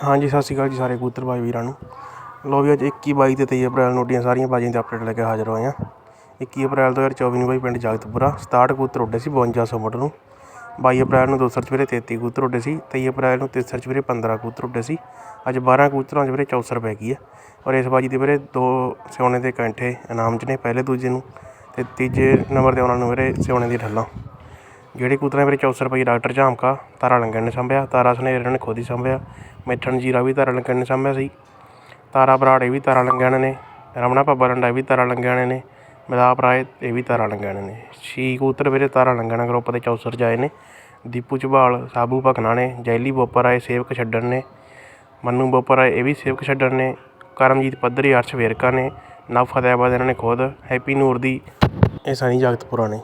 ਹਾਂਜੀ, ਸਤਿ ਸ਼੍ਰੀ ਅਕਾਲ ਜੀ ਸਾਰੇ ਕਬੂਤਰ ਭਾਈ ਵੀਰਾਂ ਨੂੰ। ਲੋ ਵੀ ਅੱਜ 21 22 ਤੇ 23 ਅਪ੍ਰੈਲ ਨੂੰ ਉੱਡੀਆਂ ਸਾਰੀਆਂ ਬਾਜੀਆਂ ਦੇ ਅਪਡੇਟ ਲੈ ਕੇ ਹਾਜ਼ਰ ਹੋਏ ਹਾਂ 21 ਅਪ੍ਰੈਲ 2024 ਨੂੰ ਬਾਈ ਪਿੰਡ ਜਾਗਤਪੁਰਾ 67 ਕਬੂਤਰ ਉੱਡੇ ਸੀ 5200 ਫੁੱਟ ਨੂੰ। 22 ਅਪ੍ਰੈਲ ਨੂੰ ਦੋਸਰ ਚ ਵੀਰੇ 33 ਕਬੂਤਰ ਉੱਡੇ ਸੀ 23 ਅਪ੍ਰੈਲ ਨੂੰ ਤੇਸਰ ਚ ਵੀਰੇ 15 ਕਬੂਤਰ ਉੱਡੇ ਸੀ। ਅੱਜ 12 ਕਬੂਤਰਾਂ ਚ ਵੀਰੇ 64 ਪੈ ਗਈ ਹੈ ਔਰ ਇਸ ਬਾਜੀ ਦੇ ਵੀਰੇ ਦੋ ਸਿਉਣੇ ਦੇ ਕੈਂਠੇ ਇਨਾਮ ਚ ਨੇ, ਪਹਿਲੇ ਦੂਜੇ ਨੂੰ ਤੇ ਤੀਜੇ ਨੰਬਰ ਤੇ ਉਹਨਾਂ ਨੂੰ ਵੀਰੇ ਸਿਉਣੇ ਦੀ ਠੱਲਾਂ ਜਿਹੜੇ ਕਬੂਤਰਾਂ ਵੀਰੇ 64 ਰੁਪਏ ਡਾਕਟਰ ਝਾਮਕਾ, ਤਾਰਾ ਲੰਗਣ ਨੇ ਸਾਂਭਿਆ, ਤਾਰਾ ਸਨੇਰ ਨੇ ਖੁਦ ਹੀ ਸਾਂਭਿਆ, ਮਿੱਠਣ ਜੀਰਾ ਵੀ ਤਾਰਾ ਲੰਗਣ ਨੇ ਸਾਂਭਿਆ ਸੀ, ਤਾਰਾ ਬਰਾੜ ਇਹ ਵੀ ਤਾਰਾ ਲੰਗਣ ਨੇ ਰਮਣਾ ਪੱਬਾ ਰੰਡਾ ਇਹ ਵੀ ਤਾਰਾ ਲੰਗਣ ਨੇ, ਮਿਲਾਪ ਰਾਏ ਇਹ ਵੀ ਤਾਰਾ ਲੰਗਣ ਨੇ, ਛੀ ਕਬੂਤਰ ਵੀਰੇ ਤਾਰਾ ਲੰਗਣਾ ਗਰੁੱਪ ਦੇ 64 ਜਾਏ ਨੇ, ਦੀਪੂ ਝਬਾਲ, ਸਾਬੂ ਭਕਨਾ ਨੇ, ਜੈਲੀ ਬੋਪਰ ਆਏ ਸੇਵਕ ਛੱਡਣ ਨੇ, ਮੰਨੂ ਬੋਪਰ ਆਏ ਇਹ ਵੀ ਸੇਵਕ ਛੱਡਣ ਨੇ, ਕਰਮਜੀਤ ਪੱਧਰੀ, ਅਰਸ਼ ਵੇਰਕਾ ਨੇ, ਨਵ ਫਤਿਆਬਾਦ ਇਹਨਾਂ ਨੇ ਖੁਦ, ਹੈਪੀ ਨੂਰ ਦੀ, ਇਹ ਸਾਨੀ ਜਗਤਪੁਰਾ ਨੇ।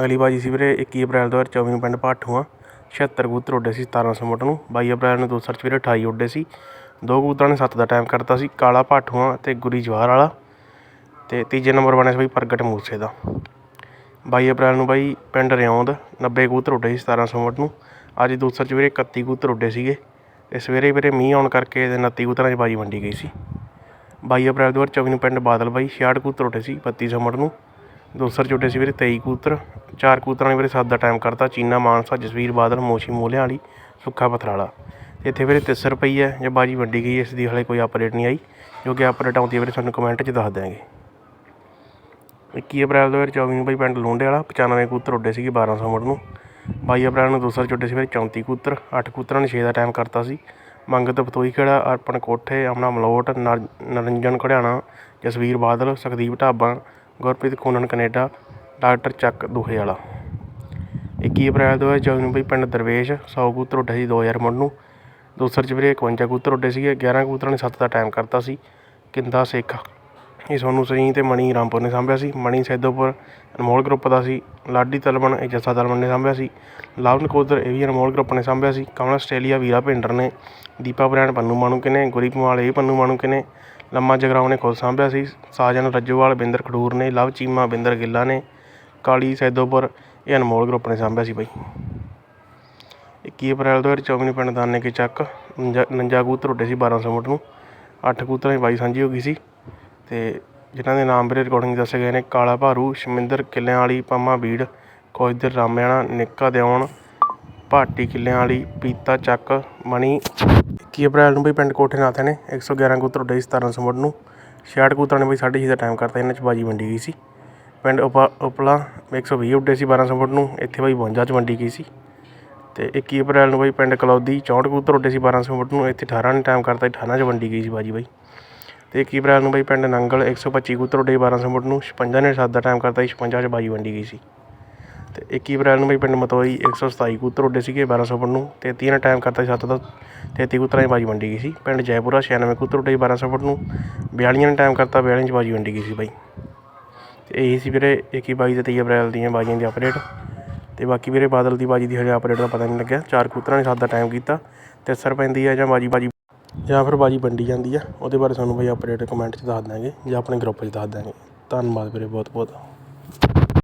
ਅਗਲੀ ਬਾਜੀ ਸੀ ਵੀਰੇ 21 ਅਪ੍ਰੈਲ 2024 ਨੂੰ ਪਿੰਡ ਭਾਠੂਆਂ 76 ਕਬੂਤਰ ਉੱਡੇ ਸੀ 1700 ਮੁੱਟ ਨੂੰ। 22 ਅਪ੍ਰੈਲ ਨੂੰ ਦੋਸਰ ਚ ਵੀਰੇ 28 ਉੱਡੇ ਸੀ। ਦੋ ਕਬੂਤਰਾਂ ਨੇ 7 ਦਾ ਟਾਈਮ ਕਰਤਾ ਸੀ, ਕਾਲਾ ਭਾਠੂਆਂ ਤੇ ਗੁਰੀ ਜਵਾਹਰ ਵਾਲਾ ਤੇ ਤੀਜੇ ਨੰਬਰ ਬਣਿਆ ਸੀ ਬਈ ਪ੍ਰਗਟ ਮੂਸੇ ਦਾ। 22 ਅਪ੍ਰੈਲ ਨੂੰ ਬਾਈ ਪਿੰਡ ਰਿਆਉਂਦ 90 ਕਬੂਤਰ ਉੱਡੇ ਸੀ 1700 ਮੁੱਟ ਨੂੰ। ਅੱਜ ਦੋਸਰ ਚ ਵੀਰੇ 31 ਕਬੂਤਰ ਉੱਡੇ ਸੀਗੇ। ਤੇ ਸਵੇਰੇ ਵੀਰੇ ਮੀਂਹ ਆਉਣ ਕਰਕੇ ਤੇ 29 ਕਬੂਤਰਾਂ 'ਚ ਬਾਜੀ ਵੰਡੀ ਗਈ ਸੀ। 22 ਅਪ੍ਰੈਲ 2024 ਨੂੰ ਪਿੰਡ ਬਾਦਲ ਬਾਈ 66 ਕਬੂਤਰ ਉੱਡੇ ਸੀ 3200 ਮੁੱਟ ਨੂੰ। ਦੋਸਰ ਚ ਉੱਡੇ ਸੀ ਵੀਰੇ 23 ਕਬੂਤਰ। ਚਾਰ ਕਬੂਤਰਾਂ ਨੇ ਵੀਰੇ ਸੱਤ ਦਾ ਟਾਈਮ ਕਰਤਾ ਚੀਨਾ, ਮਾਨਸਾ, ਜਸਵੀਰ ਬਾਦਲ, ਮੋਸ਼ੀ ਮੋਲਿਆਂ ਵਾਲੀ ਸੁੱਖਾ ਪਥਰਾਲਾ। ਇੱਥੇ ਵੀਰੇ 300 ਰੁਪਈ ਹੈ, ਜੇ ਬਾਜੀ ਵੰਡੀ ਗਈ, ਇਸ ਦੀ ਹਲੇ ਕੋਈ ਅਪਡੇਟ ਨਹੀਂ ਆਈ, ਜੋ ਕਿ ਅਪਡੇਟ ਆਉਂਦੀ ਹੈ ਵੀਰੇ ਤੁਹਾਨੂੰ ਕਮੈਂਟ 'ਚ ਦੱਸ ਦਿਆਂਗੇ। 21 ਅਪ੍ਰੈਲ 2024 ਨੂੰ ਬਈ ਪਿੰਡ ਲੋਂਡੇ ਵਾਲਾ 95 ਕੂਤਰ ਉੱਡੇ ਸੀਗੇ 1200 ਮੁੱਢ ਨੂੰ। 22 ਅਪ੍ਰੈਲ ਨੂੰ ਦੂਸਰਾ ਚੁੱਡੇ ਸੀ ਵੀਰੇ 34 ਕਬੂਤਰ 8 ਕਬੂਤਰਾਂ ਨੇ 6 ਦਾ ਟਾਈਮ ਕਰਤਾ ਸੀ। ਮੰਗਤ ਬਤੋਈ ਖੇੜਾ ਅਰਪਣ ਕੋਠੇ, ਅਮਨਾ ਮਲੋਟ, ਨਰ- ਨਰਿੰਜਨ ਘੜਿਆਣਾ ਜਸਵੀਰ ਬਾਦਲ, ਸੁਖਦੀਪ ਢਾਬਾ, ਗੁਰਪ੍ਰੀਤ ਖੂਨਨ ਕੈਨੇਡਾ ਡਾਕਟਰ ਚੱਕ ਦੂਹੇ ਵਾਲਾ। 21 ਅਪ੍ਰੈਲ 2024 ਨੂੰ ਬਈ ਪਿੰਡ ਦਰਵੇਸ਼ 100 ਕਬੂਤਰ ਉੱਡੇ ਸੀ 2000 ਮੁੱਢ ਨੂੰ। ਦੂਸਰ ਚ ਵੀਰੇ 51 ਕਬੂਤਰ ਉੱਡੇ ਸੀਗੇ 11 ਕਬੂਤਰਾਂ ਨੇ 7 ਦਾ ਟਾਈਮ ਕਰਤਾ ਸੀ, ਕਿੰਦਾ ਸਿੱਖ। ਇਹ ਸੋਨੂੰ ਸਿੰਘ ਤੇ ਮਣੀ ਰਾਮਪੁਰ ਨੇ ਸਾਂਭਿਆ ਸੀ। ਮਣੀ ਸੈਦੋਪੁਰ ਅਨਮੋਲ ਗਰੁੱਪ ਦਾ ਸੀ, ਲਾਡੀ ਤਲਵਣ, ਇਹ ਜੱਸਾ ਤਲਵਣ ਨੇ ਸਾਂਭਿਆ ਸੀ। ਲਵ ਨਕੋਦਰ ਇਹ ਵੀ ਅਨਮੋਲ ਗਰੁੱਪ ਨੇ ਸਾਂਭਿਆ ਸੀ। ਕਮਲ ਆਸਟ੍ਰੇਲੀਆ, ਵੀਰਾ ਭਿੰਡਰ ਨੇ। ਦੀਪਾ ਬ੍ਰਾਂਡ ਪੰਨੂ ਮਾਣੂ ਨੇ ਗੁਰੀ ਕੁਮਾਲ ਇਹ ਪੰਨੂ ਮਾਣੂ ਨੇ ਲੰਮਾ ਜਗਰਾਉਂ ਨੇ ਖੁਦ ਸਾਂਭਿਆ ਸੀ। ਸਾਜਨ, ਰੱਜੋਵਾਲ, ਬਿੰਦਰ ਖਡੂਰ ਨੇ। ਲਵ ਚੀਮਾ, ਬਿੰਦਰ ਗਿੱਲਾ ਨੇ। ਕਾਲੀ ਸੈਦੋਪੁਰ ਇਹ ਅਨਮੋਲ ਗਰੁੱਪ ਨੇ ਸਾਂਭਿਆ ਸੀ ਬਾਈ। 21 ਅਪ੍ਰੈਲ 2024 ਨੂੰ ਪਿੰਡ ਦਾਨੇ ਕੇ ਚੱਕ 49 ਕਬੂਤਰ ਉੱਡੇ ਸੀ 1200 ਮੁੱਢ ਨੂੰ। 8 ਕਬੂਤਰਾਂ ਦੀ ਬਾਈ ਸਾਂਝੀ ਹੋ ਗਈ ਸੀ ਤੇ ਜਿਨ੍ਹਾਂ ਦੇ ਨਾਮ ਵੀਰੇ ਰਿਕਾਰਡਿੰਗ ਦੱਸੇ ਗਏ ਨੇ, ਕਾਲਾ ਭਾਰੂ, ਸ਼ਮਿੰਦਰ ਕਿੱਲਿਆਂ ਵਾਲੀ ਪੰਮਾ ਬੀੜ, ਕੋਜਦਰ, ਰਾਮਿਆਣਾ, ਨਿੱਕਾ ਦਿਉਣ ਭਾਟੀ ਕਿੱਲਿਆਂ ਵਾਲੀ ਪੀਤਾ ਚੱਕ, ਮਣੀ। 21 ਅਪ੍ਰੈਲ ਨੂੰ ਵੀ ਪਿੰਡ ਕੋਠੇ ਨਾਥੇ ਨੇ 111 ਕਬੂਤਰ ਉੱਡੇ ਸੀ 1700 ਮੁੱਢ ਨੂੰ। 66 ਕਬੂਤਰਾਂ ਨੇ ਬਈ 6.5 ਦਾ ਟਾਈਮ ਕਰਤਾ, ਇਹਨਾਂ 'ਚ ਬਾਜੀ ਵੰਡੀ ਗਈ ਸੀ। ਪਿੰਡ ਉਪਾ ਉਪਲਾ 120 ਉੱਡੇ ਸੀ 1200 ਫੁੱਟ ਨੂੰ, ਇੱਥੇ ਬਾਈ 52 ਚ ਵੰਡੀ ਗਈ ਸੀ। ਅਤੇ ਇੱਕੀ ਅਪ੍ਰੈਲ ਨੂੰ ਬਾਈ ਪਿੰਡ ਕਲੌਦੀ 64 ਕਬੂਤਰ ਉੱਡੇ ਸੀ 1200 ਫੁੱਟ ਨੂੰ, ਇੱਥੇ 18 ਨੇ ਟਾਈਮ ਕਰਤਾ 18 ਚ ਵੰਡੀ ਗਈ ਸੀ ਬਾਜੀ ਬਾਈ। ਅਤੇ ਇੱਕੀ ਅਪ੍ਰੈਲ ਨੂੰ ਬਾਈ ਪਿੰਡ ਨੰਗਲ 125 ਕਬੂਤਰ ਉੱਡੇ 1200 ਫੁੱਟ ਨੂੰ 56 ਨੇ ਸੱਤ ਦਾ ਟਾਈਮ ਕਰਤਾ 56 ਚ ਬਾਜੀ ਵੰਡੀ ਗਈ ਸੀ। ਅਤੇ ਇੱਕੀ ਅਪ੍ਰੈਲ ਨੂੰ ਬਾਈ ਪਿੰਡ ਮਤੋਈ 127 ਕਬੂਤਰ ਉੱਡੇ ਸੀਗੇ 1200 ਫੁੱਟ ਨੂੰ ਤੇ 30 ਨੇ ਟਾਈਮ ਕਰਤਾ ਸੀ ਸੱਤ ਦਾ 33 ਕਬੂਤਰਾਂ ਦੀ ਬਾਜੀ ਵੰਡੀ ਗਈ ਸੀ। ਪਿੰਡ ਜੈਪੁਰਾ 96 ਕਬੂਤਰ ਉੱਡੇ 1200 ਫੁੱਟ ਨੂੰ 42 ਨੇ ਟਾਈਮ ਕਰਤਾ 42 ਚ ਬਾਜੀ ਵੰਡੀ ਗਈ ਸੀ ਬਾਈ। ਅਤੇ ਇਹੀ ਸੀ ਵੀਰੇ, ਇੱਕੀ ਬਾਈ ਅਤੇ ਤੇਈ ਅਪ੍ਰੈਲ ਦੀਆਂ ਬਾਜੀਆਂ ਦੀ ਅਪਡੇਟ ਅਤੇ ਬਾਕੀ ਵੀਰੇ, ਬਾਦਲ ਦੀ ਬਾਜੀ ਦੀ ਹਜੇ ਅਪਡੇਟ ਦਾ ਪਤਾ ਨਹੀਂ ਲੱਗਿਆ। ਚਾਰ ਕਬੂਤਰਾਂ ਨੇ ਸੱਤ ਦਾ ਟਾਈਮ ਕੀਤਾ। ਅਤੇ ਅਸਰ ਪੈਂਦੀ ਹੈ ਜਾਂ ਬਾਜੀ ਬਾਜੀ ਜਾਂ ਫਿਰ ਬਾਜੀ ਵੰਡੀ ਜਾਂਦੀ ਆ। ਉਹਦੇ ਬਾਰੇ ਤੁਹਾਨੂੰ ਬਾਈ ਅਪਡੇਟ ਕਮੈਂਟ 'ਚ ਦੱਸ ਦਾਂਗੇ ਜਾਂ ਆਪਣੇ ਗਰੁੱਪ 'ਚ ਦੱਸ ਦਾਂਗੇ ਧੰਨਵਾਦ ਵੀਰੇ ਬਹੁਤ ਬਹੁਤ